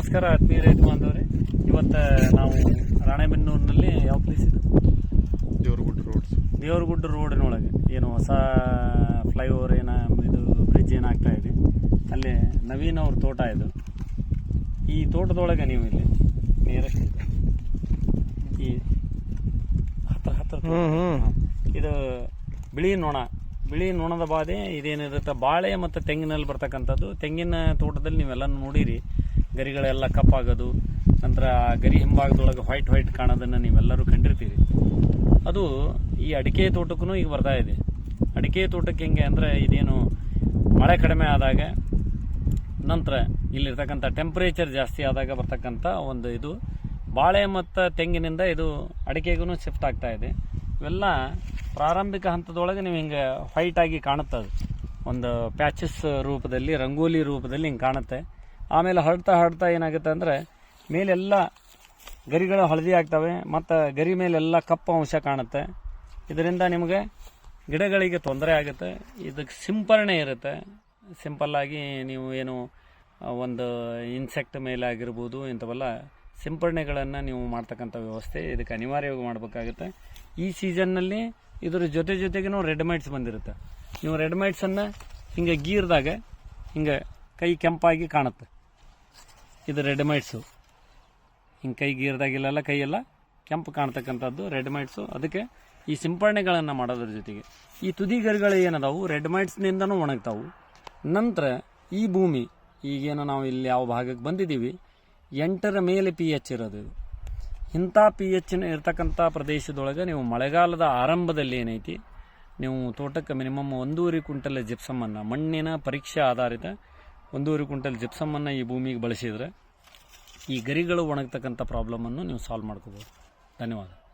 ನಮಸ್ಕಾರ ಆತ್ಮೀಯ ರೈತ ಬಾಂಧವರೇ ಇವತ್ತು ನಾವು ರಾಣೆಬೆನ್ನೂರಿನಲ್ಲಿ ಯಾವ ಪ್ಲೇಸ್ ಇದು? ದೇವ್ರಗುಡ್ಡ ರೋಡ್ ದೇವ್ರಗುಡ್ಡ ರೋಡಿನೊಳಗೆ ಏನು ಹೊಸ ಫ್ಲೈಓವರ್ ಏನ ಇದು ಬ್ರಿಡ್ಜ್ ಏನಾಗ್ತಾ ಇದೆ? ಅಲ್ಲಿ ನವೀನ್ ಅವ್ರ ತೋಟ ಇದು. ಈ ತೋಟದೊಳಗೆ ನೀವು ಇಲ್ಲಿ ನಿಯರೆಸ್ಟ್ ಈ ಹತ್ರ ಹತ್ರ. ಇದು ಬಿಳಿ ನೊಣ. ಬಿಳಿ ನೊಣದ ಬಾಧೆ ಇದೇನಿರುತ್ತೆ ಬಾಳೆ ಮತ್ತು ತೆಂಗಿನಲ್ಲಿ ಬರ್ತಕ್ಕಂಥದ್ದು. ತೆಂಗಿನ ತೋಟದಲ್ಲಿ ನೀವೆಲ್ಲ ನೋಡಿರಿ. ಗರಿಗಳೆಲ್ಲ ಕಪ್ಪಾಗೋದು, ನಂತರ ಗರಿ ಹಿಂಭಾಗದೊಳಗೆ ವೈಟ್ ವೈಟ್ ಕಾಣೋದನ್ನು ನೀವೆಲ್ಲರೂ ಕಂಡಿರ್ತೀರಿ. ಅದು ಈ ಅಡಿಕೆ ತೋಟಕ್ಕೂ ಈಗ ಬರ್ತಾ ಇದೆ. ಅಡಿಕೆ ತೋಟಕ್ಕೆ ಹೆಂಗೆ ಅಂದರೆ ಇದೇನು ಮಳೆ ಕಡಿಮೆ ಆದಾಗ, ನಂತರ ಇಲ್ಲಿರ್ತಕ್ಕಂಥ ಟೆಂಪ್ರೇಚರ್ ಜಾಸ್ತಿ ಆದಾಗ ಬರ್ತಕ್ಕಂಥ ಒಂದು ಇದು ಬಾಳೆ ಮತ್ತು ತೆಂಗಿನಿಂದ ಇದು ಅಡಿಕೆಗೂ ಶಿಫ್ಟ್ ಆಗ್ತಾ ಇದೆ. ಇವೆಲ್ಲ ಪ್ರಾರಂಭಿಕ ಹಂತದೊಳಗೆ ನೀವು ಹಿಂಗೆ ವೈಟಾಗಿ ಕಾಣುತ್ತೆ ಅದು. ಒಂದು ಪ್ಯಾಚಸ್ ರೂಪದಲ್ಲಿ, ರಂಗೋಲಿ ರೂಪದಲ್ಲಿ ಹಿಂಗೆ ಕಾಣುತ್ತೆ. ಆಮೇಲೆ ಹರಡ್ತಾ ಹರಡ್ತಾ ಏನಾಗುತ್ತೆ ಅಂದರೆ ಮೇಲೆಲ್ಲ ಗರಿಗಳು ಹಳದಿ ಆಗ್ತವೆ, ಮತ್ತು ಗರಿ ಮೇಲೆಲ್ಲ ಕಪ್ಪು ಅಂಶ ಕಾಣುತ್ತೆ. ಇದರಿಂದ ನಿಮಗೆ ಗಿಡಗಳಿಗೆ ತೊಂದರೆ ಆಗುತ್ತೆ. ಇದಕ್ಕೆ ಸಿಂಪರಣೆ ಇರುತ್ತೆ. ಸಿಂಪಲ್ಲಾಗಿ ನೀವು ಏನು, ಒಂದು ಇನ್ಸೆಕ್ಟ್ ಮೇಲೆ ಆಗಿರ್ಬೋದು, ಇಂಥವೆಲ್ಲ ಸಿಂಪರಣೆಗಳನ್ನು ನೀವು ಮಾಡ್ತಕ್ಕಂಥ ವ್ಯವಸ್ಥೆ ಇದಕ್ಕೆ ಅನಿವಾರ್ಯವಾಗಿ ಮಾಡಬೇಕಾಗುತ್ತೆ. ಈ ಸೀಸನ್ನಲ್ಲಿ ಇದರ ಜೊತೆ ಜೊತೆಗೂ ರೆಡ್ ಮೈಟ್ಸ್ ಬಂದಿರುತ್ತೆ. ನೀವು ರೆಡ್ ಮೈಟ್ಸನ್ನು ಹಿಂಗೆ ಗೀರ್ದಾಗ ಹಿಂಗೆ ಕೈ ಕೆಂಪಾಗಿ ಕಾಣುತ್ತೆ. ಇದು ರೆಡ್ ಮೈಟ್ಸು ಹಿಂಗೆ ಕೈ ಗೀರ್ದಾಗಿಲ್ಲೆಲ್ಲ ಕೈಯೆಲ್ಲ ಕೆಂಪು ಕಾಣ್ತಕ್ಕಂಥದ್ದು ರೆಡ್ ಮೈಟ್ಸು ಅದಕ್ಕೆ ಈ ಸಿಂಪರಣೆಗಳನ್ನು ಮಾಡೋದ್ರ ಜೊತೆಗೆ. ಈ ತುದಿ ಗರಿಗಳು ಏನದಾವು ರೆಡ್ ಮೈಟ್ಸ್ನಿಂದನೂ ಒಣಗ್ತಾವು. ನಂತರ ಈ ಭೂಮಿ, ಈಗೇನು ನಾವು ಇಲ್ಲಿ ಯಾವ ಭಾಗಕ್ಕೆ ಬಂದಿದ್ದೀವಿ, ಎಂಟರ ಮೇಲೆ ಪಿ ಎಚ್ ಇರೋದು ಇದು. ಇಂಥ ಪಿ ಎಚ್ನ ಇರ್ತಕ್ಕಂಥ ಪ್ರದೇಶದೊಳಗೆ ನೀವು ಮಳೆಗಾಲದ ಆರಂಭದಲ್ಲಿ ಏನೈತಿ, ನೀವು ತೋಟಕ್ಕೆ ಮಿನಿಮಮ್ ಒಂದೂವರೆ ಕ್ವಿಂಟಲ್ ಜಿಪ್ಸಮ್ಮನ್ನು ಮಣ್ಣಿನ ಪರೀಕ್ಷೆ ಆಧಾರಿತ ಒಂದೂವರೆ ಕ್ವಿಂಟಲ್ ಜಿಪ್ಸಮನ್ನು ಈ ಭೂಮಿಗೆ ಬಳಸಿದರೆ ಈ ಗರಿಗಳು ಒಣಗ್ತಕ್ಕಂಥ ಪ್ರಾಬ್ಲಮನ್ನು ನೀವು ಸಾಲ್ವ್ ಮಾಡ್ಕೋಬೋದು. ಧನ್ಯವಾದ.